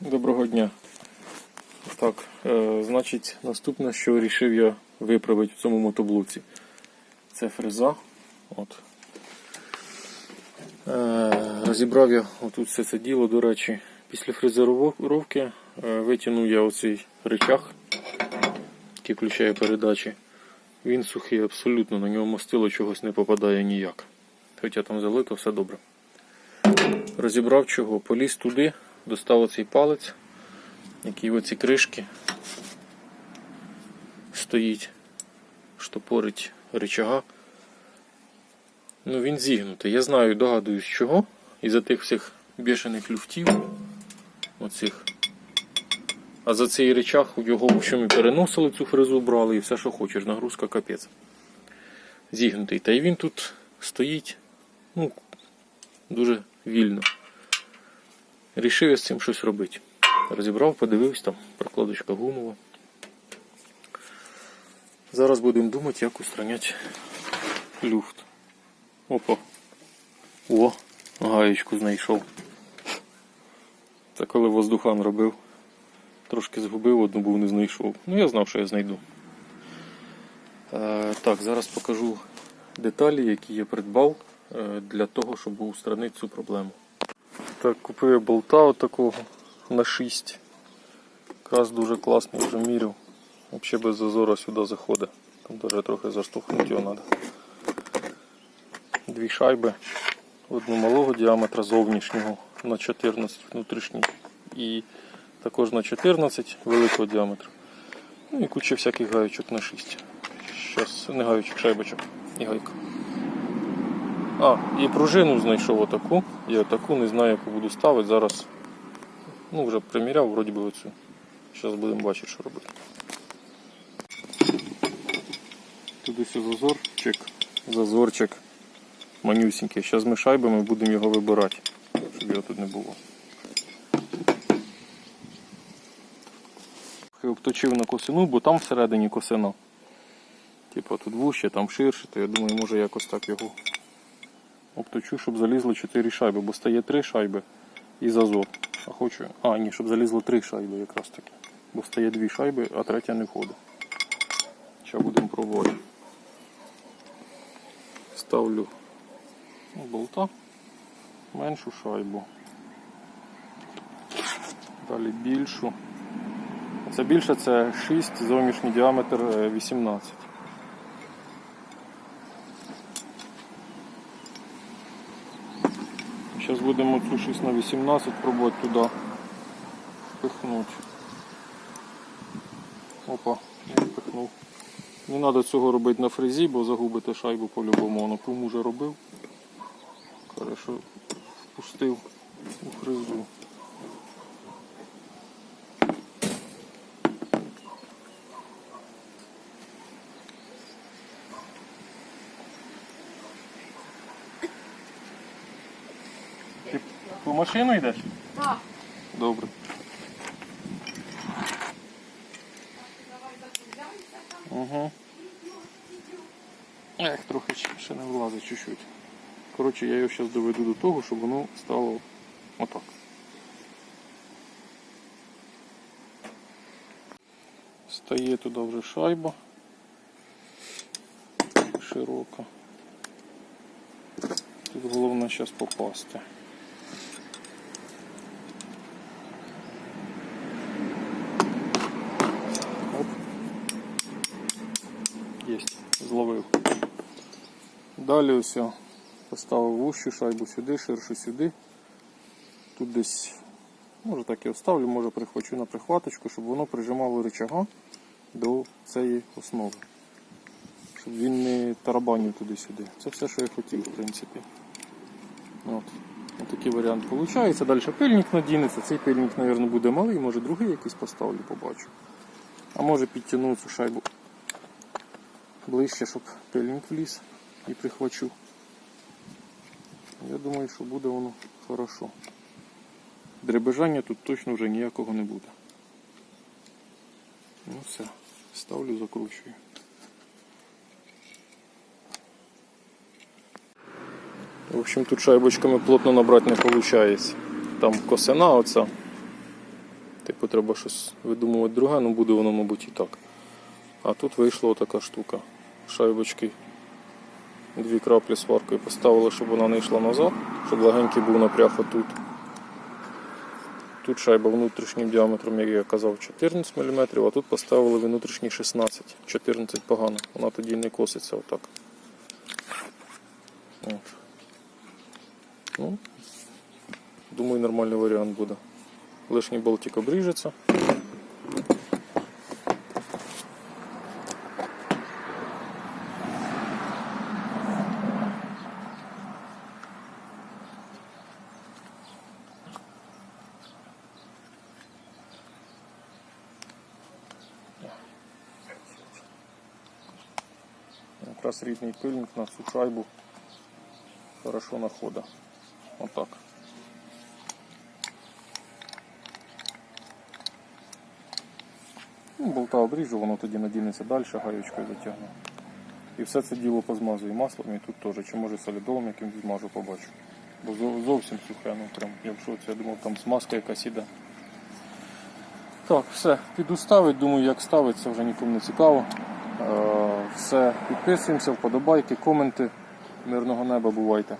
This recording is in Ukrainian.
Доброго дня. Так, е, значить, наступне, що вирішив я виправити в цьому мотоблоці. Це фреза. От. Е, розібрав я отут все це діло, до речі, після фрезеровки е, витягнув я оцей рычаг, який включає передачі. Він сухий абсолютно, на нього мастило чогось не попадає ніяк. Хоча там залито, все добре. Розібрав чого, поліз туди, достав оцей палець, який в оці кришки стоїть, штопорить рычага. Ну він зігнутий. Я знаю, догадуюсь чого. Із-за тих всіх бішених люфтів. Оцих. А за цей рычаг його в общем, і переносили цю фрезу, брали і все, що хочеш. Нагрузка капець. Зігнутий. Та й він тут стоїть ну, дуже вільно. Рішив я з цим щось робити. Розібрав, подивився, там прокладочка гумова. Зараз будемо думати, як устраняти люфт. Опа. О, гаєчку знайшов. Це коли воздухан робив. Трошки згубив, одну був не знайшов. Ну я знав, що я знайду. Е, так, зараз покажу деталі, які я придбав е, для того, щоб устранити цю проблему. Так, купив болта отакого на 6. Якраз дуже класний, вже міряв. Взагалі без зазора сюди заходить. Там даже трохи заштовхнути його треба. Дві шайби. Одну малого діаметра зовнішнього на 14 внутрішній. І також на 14 великого діаметра. Ну і куча всяких гаючок на 6. Щас не гаючок, шайбочок і гайка. А, і пружину знайшов отаку. Я таку не знаю, яку буду ставити. Зараз ну, вже приміряв, вроді би оцю. Зараз будемо бачити, що робити. Туди все зазорчик, зазорчик манюсінький. Зараз ми шайбами будемо його вибирати, щоб його тут не було. Обточив на косину, бо там всередині косина. Типа тут вуще, там ширше, то я думаю, може якось так його обточу, щоб залізло 4 шайби, бо стає 3 шайби і зазор. А хочу. А, ні, щоб залізло 3 шайби якраз таки. Бо стає 2 шайби, а третя не входить. Зараз будемо пробувати. Ставлю болта, меншу шайбу. Далі більшу. Це більше це 6, зовнішній діаметр е, 18. Зараз будемо цю 6 на 18 пробувати туди впихнути. Опа, я впихнув. Не треба цього робити на фрезі, бо загубите шайбу по-любому. Воно кому вже робив. Хорошо впустив у фрезу. По машину йдеш? Так. Добре. Угу. Ех, трохи ще- ще не влазить чуть-чуть. Коротше, я його зараз доведу до того, щоб воно стало отак. Стає туди вже шайба. Широка. Тут головне зараз попасти. Зловив. Далі ось поставив вущу шайбу сюди, ширшу сюди. Тут десь, може так і оставлю, може прихвачу на прихваточку, щоб воно прижимало рычага до цієї основи. Щоб він не тарабанив туди-сюди. Це все, що я хотів, в принципі. От. Ось такий варіант виходить. Далі пильник надінеться. Цей пильник, мабуть, буде малий, може другий якийсь поставлю, побачу. А може підтягну цю шайбу ближче, щоб пильник вліз і прихвачу. Я думаю, що буде воно хорошо. Дребежання тут точно вже ніякого не буде. Ну все, ставлю, закручую. В общем, тут шайбочками плотно набрати не виходить. Там косина оця. Типу треба щось видумувати друге, ну буде воно, мабуть, і так. А тут вийшла така штука. Шайбочки. Дві краплі сваркою поставили, щоб вона не йшла назад, щоб легенький був напряг отут. Тут шайба внутрішнім діаметром, як я казав, 14 мм, а тут поставили внутрішній 16, 14 погано, вона тоді не коситься отак. От. Ну, думаю, нормальний варіант буде. Лишній болтик обріжеться. Якраз рідний пильник на цю шайбу хорошо находить. Отак. Ну, болта обріжу, воно тоді надінеться далі, гаючкою затягну. І все це діло позмазую маслом і тут теж, чи може солідолом якимсь змажу, побачу. Бо зовсім сухе, ну прям я в шоці, я думав там смазка якась іде. Так, все, піду ставити, думаю, як ставити, це вже нікому не цікаво. Все, підписуємося, вподобайки, коменти. Мирного неба бувайте.